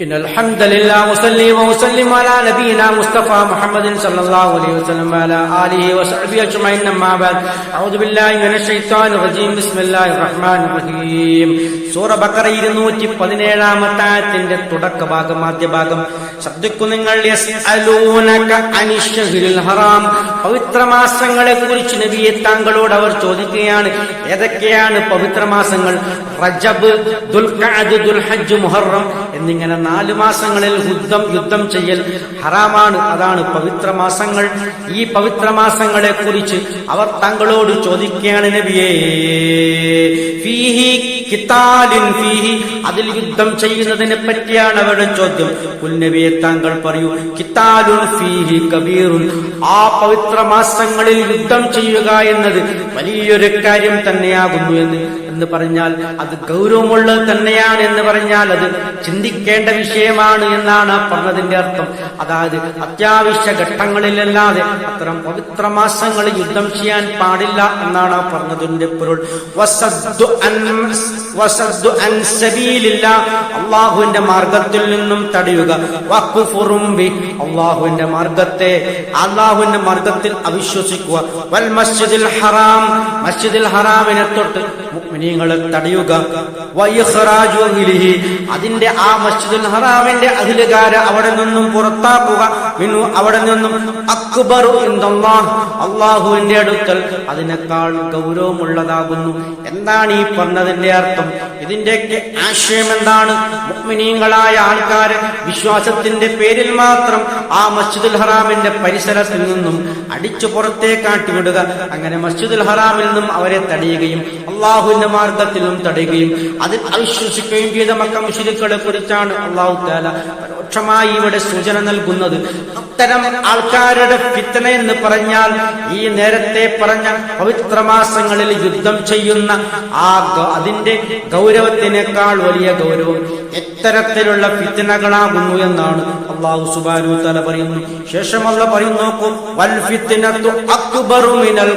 إن الحمد لله وصلي وسلم على نبينا مصطفى محمد صلى الله عليه وسلم وعلى آله وصحبه أجمعين أما بعد أعوذ بالله من الشيطان الرجيم بسم الله الرحمن الرحيم സൂറ ബക്കറ ഇരുന്നൂറ്റി പതിനേഴാമത്തെ ആയത്തിന്റെ തുടക്ക ഭാഗം ആദ്യ ഭാഗം ശ്രദ്ധിക്കു നിങ്ങൾ യസ്അലൂനക അനിശ്ശഹിരിൽ ഹറാം പവിത്രമാസങ്ങളെ കുറിച്ച് നബിയെ താങ്കളോട് അവർ ചോദിക്കുകയാണ് ഏതൊക്കെയാണ് പവിത്രമാസങ്ങൾ റജബ് ദുൽഖഅദ് ദുൽഹജ്ജ് മുഹറം എന്നിങ്ങനെ നാല് മാസങ്ങളിൽ യുദ്ധം യുദ്ധം ചെയ്യൽ ഹറാമാണ്. അതാണ് പവിത്ര മാസങ്ങൾ ഈ പവിത്ര മാസങ്ങളെ കുറിച്ച് അവർ തങ്ങളോട് ചോദിക്കുകയാണ് നബിയേ അതിൽ യുദ്ധം ചെയ്യുന്നതിനെ പറ്റിയാണ് അവരുടെ ചോദ്യം. പുൽനബിയെ താങ്കൾ പറയൂ കിത്താലുൻ ഫീഹി കബീറുൻ. ആ പവിത്ര മാസങ്ങളിൽ യുദ്ധം ചെയ്യുക എന്നത് വലിയൊരു കാര്യം തന്നെയാകുന്നു എന്ന് എന്ന് പറഞ്ഞാൽ അത് ഗൗരവമുള്ളത് തന്നെയാണ് എന്ന് പറഞ്ഞാൽ അത് ചിന്തിക്കേണ്ട വിഷയമാണ് എന്നാണ് പറഞ്ഞതിന്റെ അർത്ഥം. അതായത് അത്യാവശ്യ ഘട്ടങ്ങളിലല്ലാതെ അത്തരം പവിത്ര മാസങ്ങളിൽ യുദ്ധം ചെയ്യാൻ പാടില്ല എന്നാണ് പറഞ്ഞതിന്റെ പൊരുൾ. അള്ളാഹുവിന്റെ മാർഗത്തിൽ നിന്നും തടയുക. അള്ളാഹുവിന്റെ മാർഗത്തെ അള്ളാഹുവിന്റെ മാർഗത്തിൽ അവിശ്വസിക്കുക. വൽ മസ്ജിദിൽ ഹറാം. മസ്ജിദിൽ ഹറാമിനെ തൊട്ട് മുഅ്മിനീങ്ങളെ തടയുക. അതിന്റെ ആ മസ്ജിദുൽ ഹറാമിന്റെ അതിലുകാരെ അവിടെ നിന്നും പുറത്താക്കുക. മിനു അവിടെ നിന്നും അക്ബർ അള്ളാഹുവിന്റെ അടുക്കൽ അതിനേക്കാൾ ഗൗരവമുള്ളതാകുന്നു. എന്താണ് ഈ പറഞ്ഞതിന്റെ അർത്ഥം? ഇതിന്റെയൊക്കെ ആശയം എന്താണ്? മുഅ്മിനീങ്ങളായ ആൾക്കാരെ വിശ്വാസത്തിന്റെ പേരിൽ മാത്രം ആ മസ്ജിദുൽ ഹറാമിന്റെ പരിസരത്തിൽ നിന്നും അടിച്ചു പുറത്തേക്കാട്ടി വിടുക അങ്ങനെ മസ്ജിദുൽ ഹറാമിൽ നിന്നും അവരെ തടയുകയും അള്ളാഹുവിന്റെ മാർഗത്തിൽ നിന്നും തടയുകയും അതിൽ അവിശ്വസിക്കുകയും ചെയ്ത മക്ക മുഷിരിക്കളെ കുറിച്ചാണ് അള്ളാഹു താല പരോക്ഷമായി ഇവിടെ സൂചന നൽകുന്നത്. അത്തരം ആൾക്കാരുടെ ഫിത്തന എന്ന് പറഞ്ഞാൽ ഈ നേരത്തെ പറഞ്ഞ പവിത്ര മാസങ്ങളിൽ യുദ്ധം ചെയ്യുന്ന ആ അതിന്റെ ഗൗരവത്തിനേക്കാൾ വലിയ ഗൗരവം എത്തരത്തിലുള്ള ഫിത്തനകളാകുന്നു എന്നാണ് അള്ളാഹു സുബാനു തല പറയുന്നു. ശേഷം അല്ല പറയുന്നു നോക്കൂ വൽ ഫിത്നത്തു അക്ബറു മിനൽ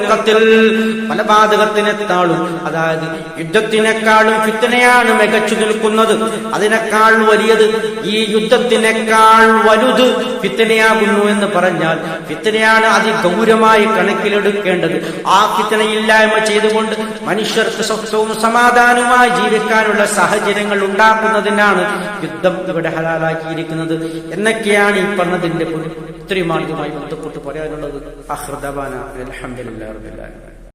അതായത് യുദ്ധത്തിനേക്കാളും ഫിത്തനയാണ് മികച്ചു നിൽക്കുന്നത്. അതിനേക്കാൾ വലിയത് ഈ യുദ്ധത്തിനേക്കാൾ വലുത് ഫിത്തനയാകുന്നു എന്ന് പറഞ്ഞാൽ ഫിത്തനയാണ് അതിഗൗരമായി കണക്കിലെടുക്കേണ്ടത്. ആ ഫിത്തനയില്ലായ്മ ചെയ്തുകൊണ്ട് മനുഷ്യർക്ക് സ്വസ്ഥവും സമാധാനവുമായി ജീവിക്കാനുള്ള സാഹചര്യങ്ങൾ ഉണ്ടാക്കുന്നതിനാണ് യുദ്ധം ഇവിടെ ഹലാലാക്കിയിരിക്കുന്നത്. എന്നൊക്കെയാണ് ഈ പറഞ്ഞതിന്റെ ഇത്രയും ആളുകളുമായി ബന്ധപ്പെട്ട് പറയാനുള്ളത്. അഹൃദവാന അലഹമില്ല